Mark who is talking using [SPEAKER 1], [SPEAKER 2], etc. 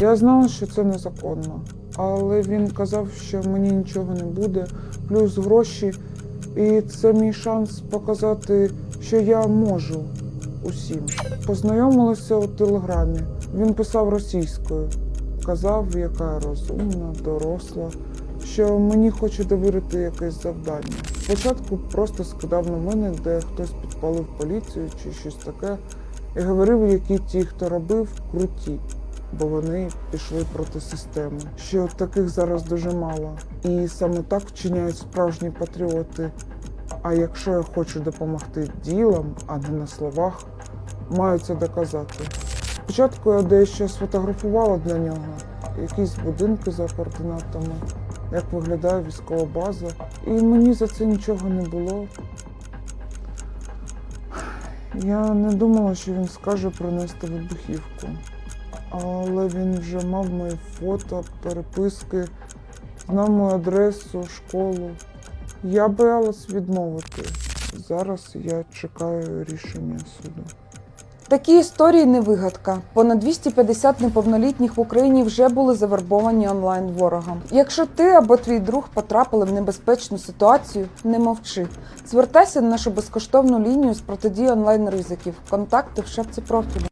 [SPEAKER 1] Я знала, що це незаконно, але він казав, що мені нічого не буде, плюс гроші, і це мій шанс показати, що я можу усім. Познайомилися у телеграмі. Він писав російською, казав, яка розумна, доросла, що мені хоче довірити якесь завдання. Спочатку просто скидав новини, де хтось підпалив поліцію чи щось таке, і говорив, які ті, хто робив, круті, бо вони пішли проти системи. Що таких зараз дуже мало. І саме так вчиняють справжні патріоти. А якщо я хочу допомогти ділом, а не на словах, маю це доказати. Спочатку я дещо сфотографувала для нього, якісь будинки за координатами, як виглядає військова база. І мені за це нічого не було. Я не думала, що він скаже принести вибухівку. Але він вже мав мої фото, переписки, знав мою адресу, школу. Я боялась відмовити. Зараз я чекаю рішення суду.
[SPEAKER 2] Такі історії не вигадка. Понад 250 неповнолітніх в Україні вже були завербовані онлайн ворогом. Якщо ти або твій друг потрапили в небезпечну ситуацію, не мовчи. Звертайся на нашу безкоштовну лінію з протидії онлайн ризиків. Контакти в шапці профілю.